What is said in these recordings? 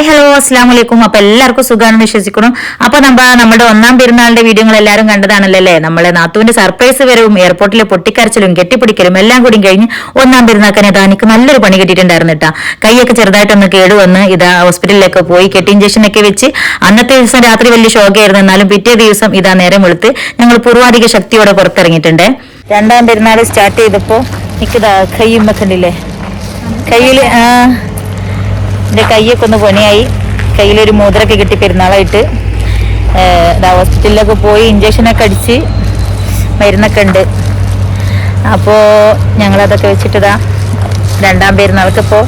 Hi hello അസ്സാം വലൈക്കും അപ്പൊ എല്ലാവർക്കും സുഖമാണെന്ന് വിശ്വസിക്കണം അപ്പൊ നമ്മ നമ്മുടെ ഒന്നാം പെരുന്നാളിന്റെ വീഡിയോകൾ എല്ലാവരും കണ്ടതാണല്ലോ അല്ലേ നമ്മളെ നാത്തുവിന്റെ സർപ്രൈസ് വരവും എയർപോർട്ടിലെ പൊട്ടിക്കരച്ചിലും കെട്ടിപ്പിടിക്കലും എല്ലാം കൂടി കഴിഞ്ഞ് ഒന്നാം പെരുന്നാക്കാൻ ഇതാ നല്ലൊരു പണി കിട്ടിയിട്ടുണ്ടായിരുന്നു കേട്ടാ. കൈയൊക്കെ ചെറുതായിട്ടൊന്ന് കേടുവന്ന് ഇതാ ഹോസ്പിറ്റലിലൊക്കെ പോയി കെട്ടി ഇഞ്ചക്ഷൻ ഒക്കെ വെച്ച് അന്നത്തെ ദിവസം രാത്രി വലിയ ഷോക്കായിരുന്നു എന്നാലും പിറ്റേ ദിവസം ഇതാ നേരം വെളുത്ത് ഞങ്ങൾ പൂർവാധിക ശക്തിയോടെ പുറത്തിറങ്ങിയിട്ടുണ്ട്. രണ്ടാം പെരുന്നാൾ സ്റ്റാർട്ട് ചെയ്തപ്പോ എനിക്കിതാ കയ്യും കണ്ടില്ലേ? കയ്യിൽ ആ എന്റെ കൈയൊക്കെ ഒന്ന് പണിയായി. കയ്യിലൊരു മോതിരൊക്കെ കിട്ടി പെരുന്നാളായിട്ട്. ഹോസ്പിറ്റലിലൊക്കെ പോയി ഇഞ്ചക്ഷനൊക്കെ അടിച്ച് മരുന്നൊക്കെ ഉണ്ട്. അപ്പോൾ ഞങ്ങളതൊക്കെ വെച്ചിട്ട് രണ്ടാം പെരുന്നാൾക്ക് ഇപ്പോൾ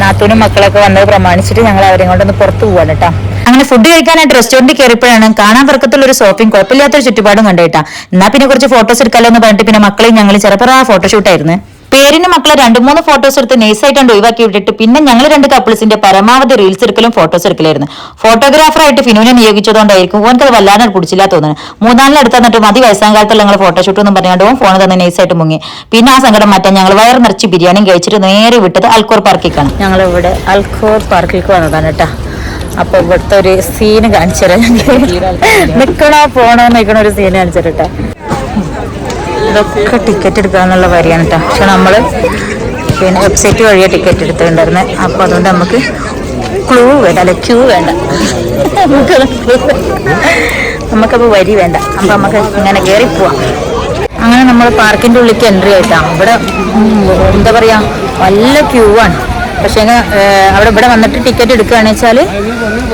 നാത്തൂനും മക്കളൊക്കെ വന്നത് പ്രമാണിച്ചിട്ട് ഞങ്ങൾ അവരെയും കൊണ്ടൊന്ന് പുറത്ത് പോവാണ് കേട്ടോ. അങ്ങനെ ഫുഡ് കഴിക്കാനായിട്ട് റെസ്റ്റോറന്റ് കയറിയപ്പോഴാണ് കാണാൻ പറക്കത്തുള്ള ഒരു ഷോപ്പിംഗ് കുഴപ്പമില്ലാത്തൊരു ചുറ്റുപാടും കണ്ടേട്ടാ എന്നാ പിന്നെ കുറച്ച് ഫോട്ടോസ് എടുക്കാമല്ലോ എന്ന് പറഞ്ഞിട്ട് പിന്നെ മക്കളെയും ഞങ്ങൾ ചെറുപ്പറ ഫോട്ടോഷൂട്ടായിരുന്നു പേരിന് മക്കളെ രണ്ട് മൂന്ന് ഫോട്ടോസ് എടുത്ത് നൈസായിട്ടുണ്ട് ഒഴിവാക്കി വിട്ടിട്ട് പിന്നെ ഞങ്ങൾ രണ്ട് കപ്പിൾസിന്റെ പരമാവധി റീൽസ് എടുക്കലും ഫോട്ടോസ് എടുക്കലായിരുന്നു. ഫോട്ടോഗ്രാഫറായിട്ട് ഫിനുവിനെ നിയോഗിച്ചതുകൊണ്ടായിരിക്കും ഓനക്ക് അത് വല്ലാതെ പിടിച്ചില്ല തോന്നുന്നു മൂന്നാലിന് അടുത്ത് തന്നിട്ട് മതി വയസ്സാം കാലത്തുള്ള ഞങ്ങൾ ഫോട്ടോഷൂട്ട് എന്നും പറഞ്ഞുകൊണ്ട് ഓൻ ഫോൺ തന്നെ നൈസായിട്ട് മുങ്ങി. പിന്നെ ആ സങ്കടം മാറ്റാൻ ഞങ്ങൾ വയർ നിറച്ച് ബിരിയാണിയും കഴിച്ചിട്ട് നേരെ വിട്ടത് അൽക്കോർ പാർക്കിലേക്കാണ് ഞങ്ങൾ ഇവിടെ അൽക്കോർ പാർക്കിലേക്ക് വന്നതാണ് കേട്ടോ. അപ്പൊ ഇവിടുത്തെ ഒരു സീന് കാണിച്ചു തരാം നിക്കണോ പോണോ നിക്കണ ഒരു സീന് കാണിച്ചു തരട്ടെ ഇതൊക്കെ ടിക്കറ്റ് എടുക്കാന്നുള്ള വരിയാണ് കേട്ടോ പക്ഷെ നമ്മൾ പിന്നെ വെബ്സൈറ്റ് വഴിയാണ് ടിക്കറ്റ് എടുത്തിട്ടുണ്ടായിരുന്നത് അപ്പോൾ അതുകൊണ്ട് നമുക്ക് ക്ലൂ വേണ്ട അല്ലെ ക്യൂ വേണ്ട. നമുക്കപ്പോൾ വരി വേണ്ട. അപ്പം നമുക്ക് ഇങ്ങനെ കയറി പോവാം. അങ്ങനെ നമ്മൾ പാർക്കിന്റെ ഉള്ളിലേക്ക് എൻട്രി ആയിട്ടാണ് ഇവിടെ എന്താ പറയുക നല്ല ക്യൂ ആണ്. പക്ഷേ അവിടെ ഇവിടെ വന്നിട്ട് ടിക്കറ്റ് എടുക്കുകയാണെന്ന് വെച്ചാൽ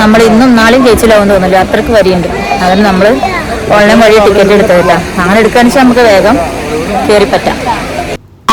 നമ്മൾ ഇന്നും നാളെയും ജയിച്ചില്ലാവും തോന്നില്ല അത്രയ്ക്ക് വരിയുണ്ട്. അതിന് നമ്മൾ ഓൺലൈൻ വഴി ടിക്കറ്റ് എടുത്തതില്ല അങ്ങനെ എടുക്കാൻ വെച്ചാൽ നമുക്ക് വേഗം കയറി പറ്റാം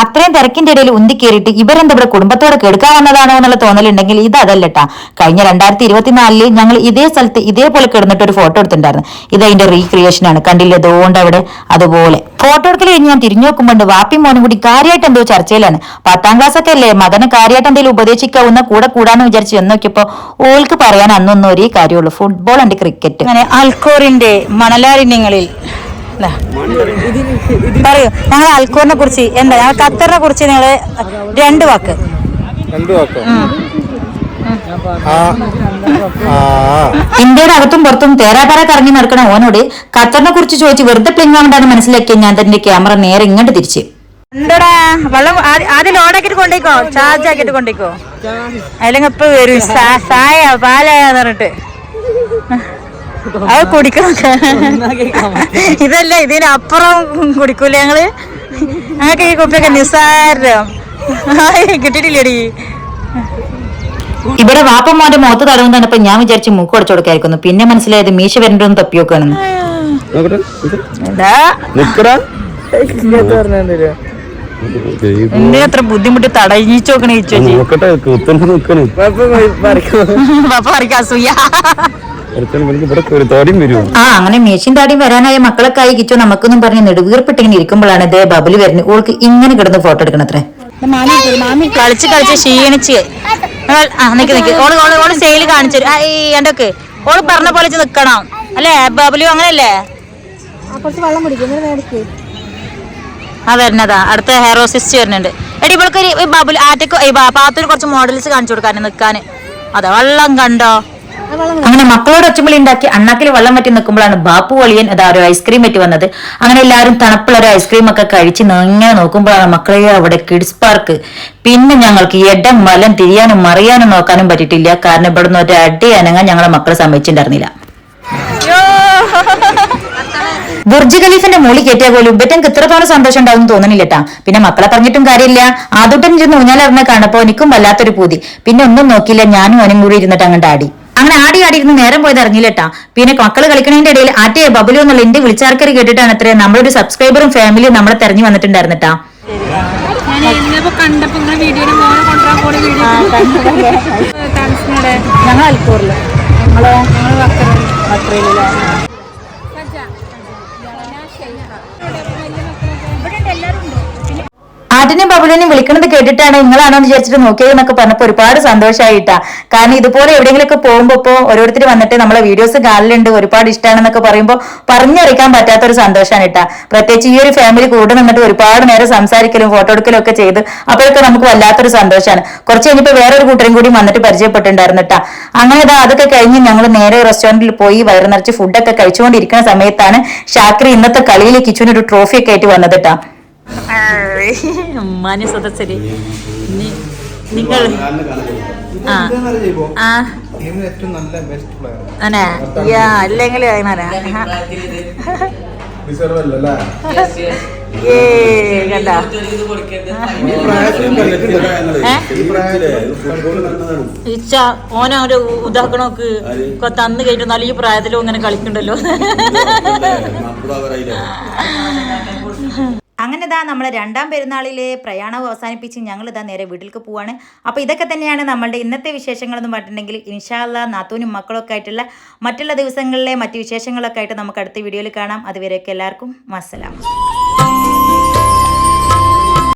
അത്രയും തിരക്കിന്റെ ഇടയിൽ ഉന്തി കയറിയിട്ട് ഇവരെന്താ ഇവിടെ കുടുംബത്തോടെ കെടുക്കാൻ വന്നതാണോ എന്നുള്ള തോന്നലുണ്ടെങ്കിൽ ഇത് അതല്ലട്ടാ. കഴിഞ്ഞ രണ്ടായിരത്തി ഇരുപത്തിനാലിൽ ഞങ്ങൾ ഇതേ സ്ഥലത്ത് ഇതേപോലെ കിടന്നിട്ട് ഒരു ഫോട്ടോ എടുത്തിട്ടുണ്ടായിരുന്നു. ഇത് അതിന്റെ റീക്രിയേഷൻ ആണ്. കണ്ടില്ലേ? അതുകൊണ്ട് അവിടെ അതുപോലെ. ഫോട്ടോ എടുക്കൽ കഴിഞ്ഞ് ഞാൻ തിരിഞ്ഞു നോക്കുമ്പോൾ വാപ്പി മോനും കൂടി കാര്യമായിട്ട് എന്തോ ചർച്ചയിലാണ്. പത്താം ക്ലാസ് ഒക്കെ അല്ലേ? മകനെ കാര്യമായിട്ട് എന്തെങ്കിലും ഉപദേശിക്കാവുന്ന കൂടെ കൂടാന്ന് വിചാരിച്ചു എന്ന് നോക്കിയപ്പോ ഓൾക്ക് പറയാൻ അന്നൊന്നും ഒരേ കാര്യമുള്ളൂ. ഫുട്ബോൾ ആൻഡ് ക്രിക്കറ്റ് അങ്ങനെ അൽക്കോറിന്റെ മണലാരണ്യങ്ങളിൽ ദാ. പറയൂ ഞങ്ങൾ അൽക്കൂറിനെ കുറിച്ച് എന്താ? ഞങ്ങൾ ഖത്തറിനെ കുറിച്ച് നിങ്ങൾ രണ്ട് വാക്ക്. രണ്ട് വാക്കോ? ഇന്ത്യയുടെ അകത്തും പുറത്തും തേരാപാര കറങ്ങി നടക്കണ ഓനോട് ഖത്തറിനെ കുറിച്ച് ചോദിച്ച് വെറുതെ പ്ലിങ്ങാണ്ടാന്ന് മനസ്സിലാക്കിയ ഞാൻ തന്റെ ക്യാമറ നേരെ ഇങ്ങോട്ട് തിരിച്ച്. എന്താടാ? വെള്ളം ആദ്യം ലോഡാക്കിട്ട് കൊണ്ടേക്കോ? ചാർജ് ആക്കിട്ട് കൊണ്ടേക്കോ? അല്ലെങ്കിൽ ഇപ്പൊ വരും. സായ പാലാന്ന് പറഞ്ഞിട്ട്. അത് കുടിക്കണം ഇതല്ല ഇതിനപ്പുറം കുടിക്കൂല ഞങ്ങൾ? ഞങ്ങൾക്ക് ഈ കുപ്പിയൊക്കെ നിസ്സാരം. കിട്ടിട്ടില്ലേടി ഇവിടെ വാപ്പന്മാരുടെ മുഖത്ത് തടവും തന്നപ്പോ ഞാൻ വിചാരിച്ചു മൂക്ക് അടച്ചു കൊടുക്കായിരിക്കുന്നു. പിന്നെ മനസ്സിലായത് മീശ വരണ്ടൊന്ന് തപ്പി നോക്കുകയാണെന്ന് നോക്കട്ടെ ഇത്. എന്താ നിക്കടാ എന്നെ അത്ര ബുദ്ധിമുട്ടി തടയിച്ചു നോക്കണേ. ചേച്ചി പാപ്പ ആ അങ്ങനെ മേശിൻ താടിയും വരാനായ മക്കളൊക്കെ ആയി കിച്ചോ നമുക്കൊന്നും പറഞ്ഞ് നെടുവീർപ്പിട്ടിങ്ങനെ ഇരിക്കുമ്പോഴാണ് ഇതേ ബബിൽ വരുന്നത്. ഓൾക്ക് ഇങ്ങനെ കിടന്ന് ഫോട്ടോ എടുക്കണത്രേ. കളിച്ച് കളിച്ച് ക്ഷീണിച്ച്. ആ നിക്ക് നിക്ക്. ഓൾ ഓൾ ഓൾ സ്റ്റൈൽ കാണിച്ചു എന്തൊക്കെ? ഓൾ പറഞ്ഞ പോലെ നിക്കണം. അല്ലേ? ബബിലു അങ്ങനല്ലേ ആ വരുന്നതാ. അടുത്ത ഹെയറോസിസ്റ്റ് വരുന്നുണ്ട്. എടി ഇവൾക്ക് ഒരു ബബുൽ ആറ്റക്ക് ഈ പാത്തൂര് കുറച്ച് മോഡൽസ് കാണിച്ചു കൊടുക്കാൻ നിക്കാന്. അതെ വെള്ളം കണ്ടോ? അങ്ങനെ മക്കളോട് ഒച്ചമളി ഉണ്ടാക്കി അണ്ണാക്കിൽ വെള്ളം വറ്റി നിൽക്കുമ്പോഴാണ് ബാപ്പു വളിയൻ അതാ ഒരു ഐസ്ക്രീം പറ്റി വന്നത്. അങ്ങനെ എല്ലാവരും തണുപ്പുള്ള ഒരു ഐസ്ക്രീം ഒക്കെ കഴിച്ച് ഇങ്ങനെ നോക്കുമ്പോഴാണ് മക്കളെ അവിടെ കിഡ്സ് പാർക്ക് പിന്നെ ഞങ്ങൾക്ക് ഇടം വലം തിരിയാനും മറിയാനും നോക്കാനും പറ്റിയിട്ടില്ല. കാരണം ഇവിടുന്ന് ഒരു അടി അനങ്ങാൻ ഞങ്ങളെ മക്കളെ സമ്മതിച്ചിട്ടുണ്ടായിരുന്നില്ല. ബുർജ് ഖലീഫിന്റെ മൂളി കേട്ടിയ പോലും ഇപ്പം എത്രത്തോളം സന്തോഷം ഉണ്ടാവും തോന്നുന്നില്ലട്ടാ പിന്നെ മക്കളെ പറഞ്ഞിട്ടും കാര്യമില്ല. ആദ്യട്ടൻ ചെന്ന് ഊഞ്ഞാലിറങ്ങി കാണപ്പോ എനിക്കും വല്ലാത്തൊരു പൂതി. പിന്നെ ഒന്നും നോക്കിയില്ല. ഞാനും അവനും കൂടി ഇരുന്നിട്ട് അങ്ങോട്ട് ആടി അങ്ങനെ ആടി ആടി ഇരുന്ന് നേരം പോയത് അറിഞ്ഞില്ലട്ടാ പിന്നെ മക്കൾ കളിക്കണതിന്റെ ഇടയിൽ ആറ്റേ ബബുലു എന്നുള്ള എന്റെ വിളിച്ചാർക്കറി കേട്ടിട്ടാണ് അത്രേ നമ്മളൊരു സബ്സ്ക്രൈബറും ഫാമിലിയും നമ്മളെ തെരഞ്ഞു വന്നിട്ടുണ്ടായിരുന്നിട്ടാ ഞങ്ങൾ അൽക്കൂറിൽ. ഞങ്ങൾ വക്കറ ആ ബബിളിനെയും വിളിക്കണത് കേട്ടിട്ടാണ്. നിങ്ങളാണോ എന്ന് വിചാരിച്ചിട്ട് നോക്കിയത് എന്നൊക്കെ പറഞ്ഞപ്പോ ഒരുപാട് സന്തോഷമായിട്ടാ കാരണം ഇതുപോലെ എവിടെയെങ്കിലുമൊക്കെ പോകുമ്പോ ഇപ്പോ ഓരോരുത്തർ വന്നിട്ട് നമ്മളെ വീഡിയോസ് കാണലുണ്ട് ഒരുപാട് ഇഷ്ടമാണെന്നൊക്കെ പറയുമ്പോൾ പറഞ്ഞറിയിക്കാൻ പറ്റാത്ത ഒരു സന്തോഷമാണ് ഇട്ടാ പ്രത്യേകിച്ച് ഈ ഒരു ഫാമിലി കൂടെ നിന്നിട്ട് ഒരുപാട് നേരം സംസാരിക്കലും ഫോട്ടോ എടുക്കലും ഒക്കെ ചെയ്ത് അപ്പോഴൊക്കെ നമുക്ക് വല്ലാത്തൊരു സന്തോഷമാണ് കുറച്ച് കഴിഞ്ഞപ്പോൾ വേറൊരു കൂട്ടരും കൂടി വന്നിട്ട് പരിചയപ്പെട്ടിട്ടുണ്ടായിരുന്നു കേട്ടാ. അങ്ങനെ ഇതാ അതൊക്കെ കഴിഞ്ഞ് ഞങ്ങൾ നേരെ റെസ്റ്റോറന്റിൽ പോയി വയറ് നിറച്ച് ഫുഡൊക്കെ കഴിച്ചുകൊണ്ടിരിക്കുന്ന സമയത്താണ് ഷാക്രി ഇന്നത്തെ കളിയിൽ ട്രോഫി ഒക്കെ ആയിട്ട് വന്നത് കേട്ടാ. മാന്യ സദസ്സര് നിങ്ങൾ ആ അല്ലെങ്കിൽ ഇച്ച ഓനെ ഒരു ഉദാഹരണമൊക്കെ തന്ന് കഴിഞ്ഞു നല്ല ഈ പ്രായത്തിലും ഇങ്ങനെ കളിക്കണ്ടല്ലോ. അങ്ങനെ ഇതാ നമ്മൾ രണ്ടാം പെരുന്നാളിലെ പ്രയാണം അവസാനിപ്പിച്ച് ഞങ്ങൾ ഇതാ നേരെ വീട്ടിലേക്ക് പോവാണ്. അപ്പോൾ ഇതൊക്കെ തന്നെയാണ് നമ്മളുടെ ഇന്നത്തെ വിശേഷങ്ങളെന്ന് പറഞ്ഞിട്ടുണ്ടെങ്കിൽ ഇൻഷാല്ല നാത്തൂനും മക്കളൊക്കെ ആയിട്ടുള്ള മറ്റുള്ള ദിവസങ്ങളിലെ മറ്റ് വിശേഷങ്ങളൊക്കെ ആയിട്ട് നമുക്ക് അടുത്ത വീഡിയോയിൽ കാണാം. അതുവരെയൊക്കെ എല്ലാവർക്കും മസ്സലാം